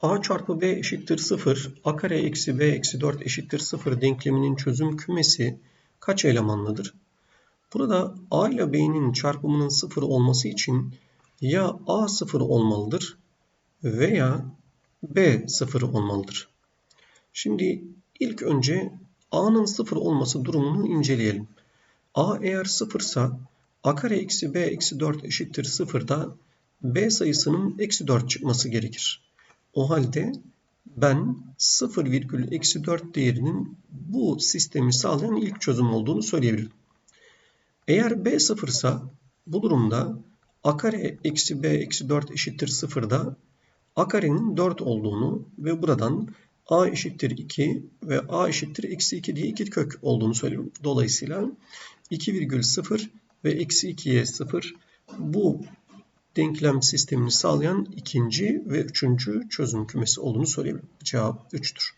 a çarpı b eşittir 0, a kare eksi b eksi 4 eşittir 0 denkleminin çözüm kümesi kaç elemanlıdır? Burada a ile b'nin çarpımının 0 olması için ya a 0 olmalıdır veya b 0 olmalıdır. Şimdi ilk önce a'nın 0 olması durumunu inceleyelim. a eğer 0 ise a kare eksi b eksi 4 eşittir 0'da b sayısının eksi 4 çıkması gerekir. O halde ben 0,-4 değerinin bu sistemi sağlayan ilk çözüm olduğunu söyleyebilirim. Eğer b 0 ise bu durumda a kare eksi b eksi 4 eşittir 0'da a karenin 4 olduğunu ve buradan a eşittir 2 ve a eşittir eksi 2 diye iki kök olduğunu söylüyorum. Dolayısıyla 2,0 ve eksi 2'ye 0 bu denklem sistemini sağlayan ikinci ve üçüncü çözüm kümesi olduğunu söyleyebilirim. Cevap 3'tür.